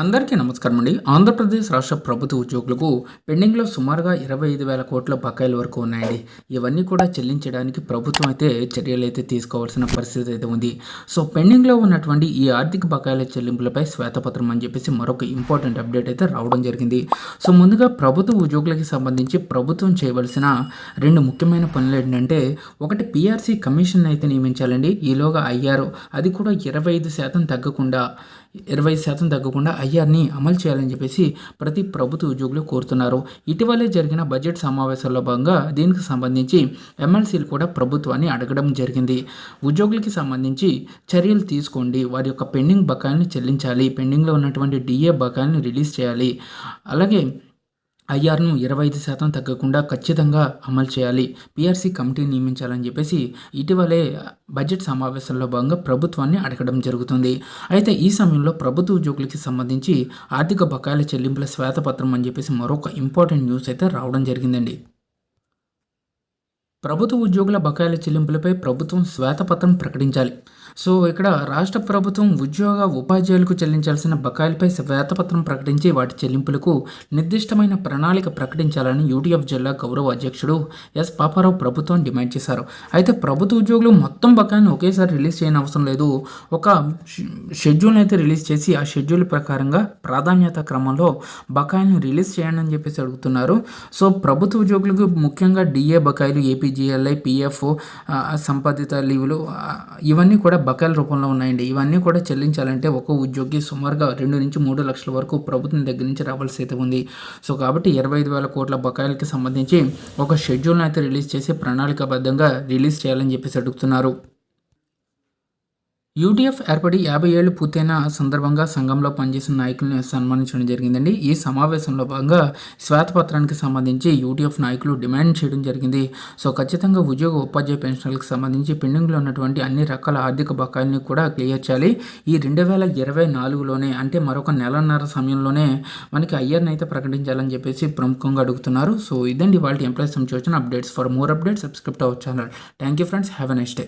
అందరికీ నమస్కారం అండి. ఆంధ్రప్రదేశ్ రాష్ట్ర ప్రభుత్వ ఉద్యోగులకు పెండింగ్లో సుమారుగా ఇరవై ఐదు వేల కోట్ల బకాయిల వరకు ఉన్నాయండి. ఇవన్నీ కూడా చెల్లించడానికి ప్రభుత్వం అయితే చర్యలు అయితే తీసుకోవాల్సిన పరిస్థితి అయితే ఉంది. సో పెండింగ్లో ఉన్నటువంటి ఈ ఆర్థిక బకాయిల చెల్లింపులపై శ్వేతపత్రం అని చెప్పేసి మరొక ఇంపార్టెంట్ అప్డేట్ అయితే రావడం జరిగింది. సో ముందుగా ప్రభుత్వ ఉద్యోగులకి సంబంధించి ప్రభుత్వం చేయవలసిన రెండు ముఖ్యమైన పనులు ఏంటంటే ఒకటి పిఆర్సీ కమిషన్ అయితే నియమించాలండి. ఈలోగా అయ్యారు అది కూడా ఇరవై ఐదు శాతం తగ్గకుండా ఇరవై శాతం తగ్గకుండా ఐఆర్ని అమలు చేయాలని చెప్పేసి ప్రతి ప్రభుత్వ ఉద్యోగులు కోరుతున్నారు. ఇటీవలే జరిగిన బడ్జెట్ సమావేశాల్లో భాగంగా దీనికి సంబంధించి ఎమ్మెల్సీలు కూడా ప్రభుత్వాన్ని అడగడం జరిగింది. ఉద్యోగులకి సంబంధించి చర్యలు తీసుకోండి. వారి యొక్క పెండింగ్ బకాయిల్ని చెల్లించాలి. పెండింగ్లో ఉన్నటువంటి డిఏ బకాయిల్ని రిలీజ్ చేయాలి. అలాగే ఐఆర్ను ఇరవై ఐదు శాతం తగ్గకుండా ఖచ్చితంగా అమలు చేయాలి. పిఆర్సీ కమిటీని నియమించాలని చెప్పేసి ఇటీవలే బడ్జెట్ సమావేశంలో భాగంగా ప్రభుత్వాన్ని అడగడం జరుగుతుంది. అయితే ఈ సమయంలో ప్రభుత్వ ఉద్యోగులకి సంబంధించి ఆర్థిక బకాయిల చెల్లింపుల శ్వేతపత్రం అని చెప్పేసి మరొక ఇంపార్టెంట్ న్యూస్ అయితే రావడం జరిగిందండి. ప్రభుత్వ ఉద్యోగుల బకాయిల చెల్లింపులపై ప్రభుత్వం శ్వేతపత్రం ప్రకటించాలి. సో ఇక్కడ రాష్ట్ర ప్రభుత్వం ఉద్యోగ ఉపాధ్యాయులకు చెల్లించాల్సిన బకాయిలపై శ్వేతపత్రం ప్రకటించి వాటి చెల్లింపులకు నిర్దిష్టమైన ప్రణాళిక ప్రకటించాలని యూటీఎఫ్ జిల్లా గౌరవ అధ్యక్షుడు ఎస్. పాపారావు ప్రభుత్వం డిమాండ్ చేశారు. అయితే ప్రభుత్వ ఉద్యోగులు మొత్తం బకాయిని ఒకేసారి రిలీజ్ చేయని అవసరం లేదు. ఒక షెడ్యూల్ అయితే రిలీజ్ చేసి ఆ షెడ్యూల్ ప్రకారంగా ప్రాధాన్యత క్రమంలో బకాయిల్ని రిలీజ్ చేయండి అని చెప్పేసి అడుగుతున్నారు. సో ప్రభుత్వ ఉద్యోగులకు ముఖ్యంగా డిఏ బకాయిలు ఏపీ ఏపీజీఎల్ఐ పిఎఫ్ సంపాదిత లీవులు ఇవన్నీ కూడా బకాయిల రూపంలో ఉన్నాయండి. ఇవన్నీ కూడా చెల్లించాలంటే ఒక ఉద్యోగి సుమారుగా రెండు నుంచి మూడు లక్షల వరకు ప్రభుత్వం దగ్గర నుంచి రావాల్సి అయితే ఉంది. సో కాబట్టి ఇరవై ఐదు వేల కోట్ల బకాయిలకి సంబంధించి ఒక షెడ్యూల్ని అయితే రిలీజ్ చేసి ప్రణాళికాబద్ధంగా రిలీజ్ చేయాలని చెప్పేసి అడుగుతున్నారు. యూటీఎఫ్ ఏర్పడి యాభై ఏళ్ళు పూర్తయిన సందర్భంగా సంఘంలో పనిచేసిన నాయకులను సన్మానించడం జరిగిందండి. ఈ సమావేశంలో భాగంగా శ్వేతపత్రానికి సంబంధించి యూటీఎఫ్ నాయకులు డిమాండ్ చేయడం జరిగింది. సో ఖచ్చితంగా ఉద్యోగ ఉపాధ్యాయ పెన్షన్లకు సంబంధించి పెండింగ్లో ఉన్నటువంటి అన్ని రకాల ఆర్థిక బకాయిల్ని కూడా క్లియర్ చేయాలి. ఈ రెండు వేల ఇరవై నాలుగులోనే అంటే మరొక నెలన్నర సమయంలోనే మనకి అయ్యర్ని అయితే ప్రకటించాలని చెప్పేసి ప్రముఖంగా అడుగుతున్నారు. సో ఇదండి వాళ్ళ ఎంప్లాయీస్ నుంచి వచ్చిన updates. For more updates subscribe our channel. Thank you friends. Have a next day.